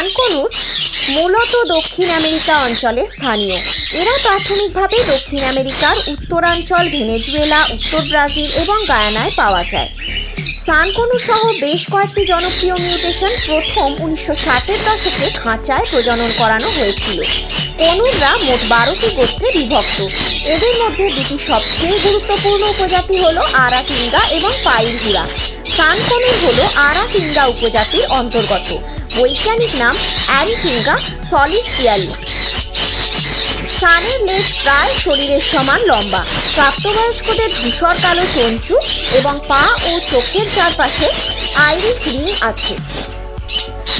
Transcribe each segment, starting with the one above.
সানকনুর মূলত দক্ষিণ আমেরিকা অঞ্চলের স্থানীয়। এরা প্রাথমিকভাবে দক্ষিণ আমেরিকার উত্তরাঞ্চল, ভেনেজুয়েলা, উত্তর ব্রাজিল এবং গায়ানায় পাওয়া যায়। সানকনু সহ বেশ কয়েকটি জনপ্রিয় মিউটেশন প্রথম উনিশশো ষাটের দশকে খাঁচায় প্রজনন করানো হয়েছিল। কনুররা মোট বারোটি গোত্রে বিভক্ত। এদের মধ্যে দুটি সবচেয়ে গুরুত্বপূর্ণ উপজাতি হল আরাটিঙ্গা এবং পাইরহুরা সানকনুর হল আরাটিঙ্গা উপজাতির অন্তর্গত। বৈজ্ঞানিক নাম অ্যারিফিঙ্গা সলিড পিয়ালি। সানের লেজ প্রায় শরীরের সমান লম্বা। প্রাপ্তবয়স্কদের ধূসর কালো চঞ্চু এবং পা ও চোখের চারপাশে আইরিস রিং আছে।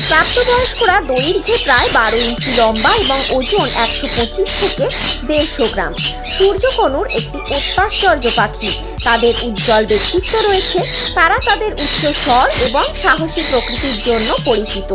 প্রাপ্তবয়স্করা দৈর্ঘ্যে প্রায় বারো ইঞ্চি লম্বা এবং ওজন একশো পঁচিশ থেকে দেড়শো গ্রাম। সূর্যকনুর একটি অত্যাশ্চর্য পাখি। তাদের উজ্জ্বল ব্যক্তিত্ব রয়েছে। তারা তাদের উচ্চ স্বর এবং সাহসী প্রকৃতির জন্য পরিচিত।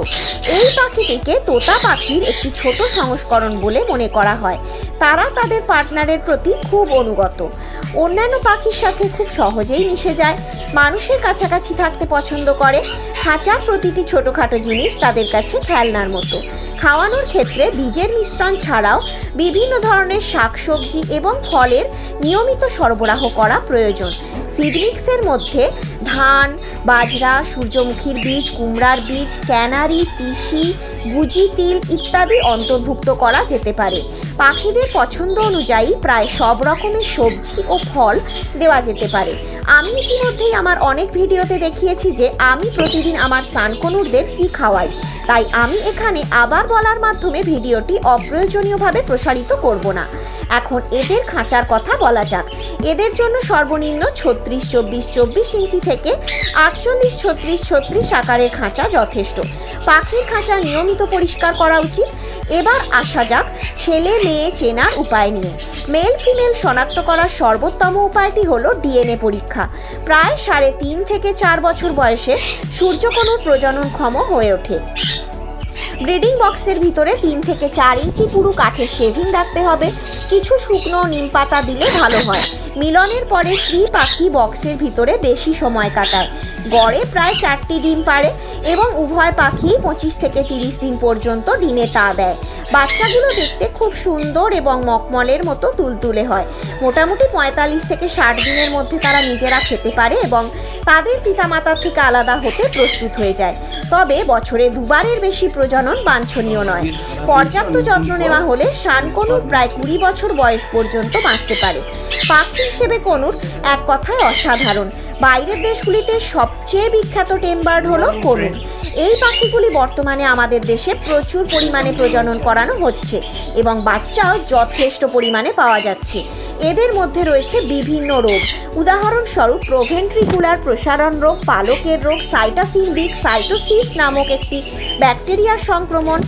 এই পাখিটিকে তোতা পাখির একটি ছোট সংস্করণ বলে মনে করা হয়। তারা তাদের পার্টনারের প্রতি খুব অনুগত। অন্যান্য পাখির সাথে খুব সহজেই মিশে যায়। মানুষের কাছাকাছি থাকতে পছন্দ করে। খাঁচার প্রতিটি ছোটোখাটো জিনিস তাদের কাছে খেলনার মতো। খাওয়ানোর ক্ষেত্রে বীজের মিশ্রণ ছাড়াও বিভিন্ন ধরনের শাকসবজি এবং ফলের নিয়মিত সরবরাহ করা প্রয়োজন। সিডমিক্সের মধ্যে ধান, বাজরা, সূর্যমুখীর বীজ, কুমড়ার বীজ, ক্যানারি, তিসি, গুজি তিল ইত্যাদি অন্তর্ভুক্ত করা যেতে পারে। পাখিদের পছন্দ অনুযায়ী প্রায় সব রকমের সবজি ও ফল দেওয়া যেতে পারে। আমি ইতিমধ্যেই আমার অনেক ভিডিওতে দেখিয়েছি যে আমি প্রতিদিন আমার সানকনুরদের কী খাওয়াই। তাই আমি এখানে আবার বলার মাধ্যমে ভিডিওটি অপ্রয়োজনীয়ভাবে প্রসারিত করব না। এখন এদের খাঁচার কথা বলা যাক। এদের জন্য সর্বনিম্ন ছত্রিশ, চব্বিশ চব্বিশ ইঞ্চি থেকে আটচল্লিশ, ছত্রিশ ছত্রিশ আকারের খাঁচা যথেষ্ট। পাখির খাঁচা নিয়মিত পরিষ্কার করা উচিত। এবার আসা যাক ছেলে, মেয়ে চেনার উপায় নিয়ে। মেল, ফিমেল শনাক্ত করার সর্বোত্তম উপায়টি হলো ডিএনএ পরীক্ষা। প্রায় সাড়ে তিন থেকে চার বছর বয়সে সূর্যকণুর প্রজননক্ষম হয়ে ওঠে। ব্রিডিং বক্সের ভিতরে তিন থেকে চার ইঞ্চি পুরু কাঠের শেভিং রাখতে হবে। কিছু শুকনো নিম পাতা দিলে ভালো হয়। মিলনের পরে স্ত্রী পাখি বক্সের ভিতরে বেশি সময় কাটায়। গড়ে প্রায় চারটি ডিম পারে এবং উভয় পাখি পঁচিশ থেকে তিরিশ দিন পর্যন্ত ডিমে তা দেয়। বাচ্চাগুলো দেখতে খুব সুন্দর এবং মকমলের মতো তুলতুলে হয়। মোটামুটি পঁয়তাল্লিশ থেকে ষাট দিনের মধ্যে তারা নিজেরা খেতে পারে এবং তাদের পিতামাতার থেকে আলাদা হতে প্রস্তুত হয়ে যায়। তবে বছরে দুবারের বেশি প্রজনন বাঞ্ছনীয় নয়। পর্যাপ্ত যত্ন নেওয়া হলে শানকনুর প্রায় কুড়ি বছর বয়স পর্যন্ত বাঁচতে পারে। পাখি হিসেবে কনুর এক কথায় অসাধারণ। বাইরের দেশগুলিতে সবচেয়ে বিখ্যাত টেম্বার্ড হলো কনুর। এই পাখিগুলি বর্তমানে আমাদের দেশে প্রচুর পরিমাণে প্রজনন করানো হচ্ছে এবং বাচ্চাও যথেষ্ট পরিমাণে পাওয়া যাচ্ছে। এদের মধ্যে রয়েছে বিভিন্ন রোগ। উদাহরণস্বরূপ, প্রোভেন্ট্রিকুলার প্রসারণ রোগ, পালকের রোগ, সাইটাসিন বিক সাইটোসিস নামক একটি ব্যাকটেরিয়ার সংক্রমণ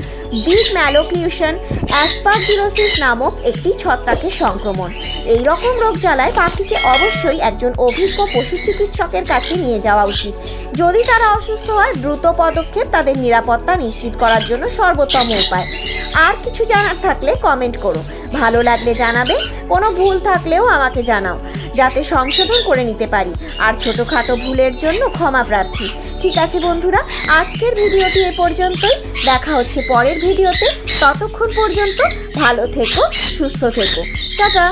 বিগ ম্যালোকিউশন অ্যাসপারজিলোসিস নামক একটি ছত্রাকের সংক্রমণ। এই রকম রোগ জ্বালায় পাখিকে অবশ্যই একজন অভিজ্ঞ পশু চিকিৎসকের কাছে নিয়ে যাওয়া উচিত। যদি তারা অসুস্থ হয়, দ্রুত পদক্ষেপ তাদের নিরাপত্তা নিশ্চিত করার জন্য সর্বোত্তম উপায়। আর কিছু জানার থাকলে কমেন্ট করো। ভালো লাগলে জানাবে, কোনো ভুল থাকলেও আমাকে জানাও, যাতে সংশোধন করে নিতে পারি। আর ছোটোখাটো ভুলের জন্য ক্ষমা প্রার্থী। ঠিক আছে বন্ধুরা, আজকের ভিডিওটি এ পর্যন্তই। দেখা হচ্ছে পরের ভিডিওতে। ততক্ষণ পর্যন্ত ভালো থেকো, সুস্থ থেকো। টাটা!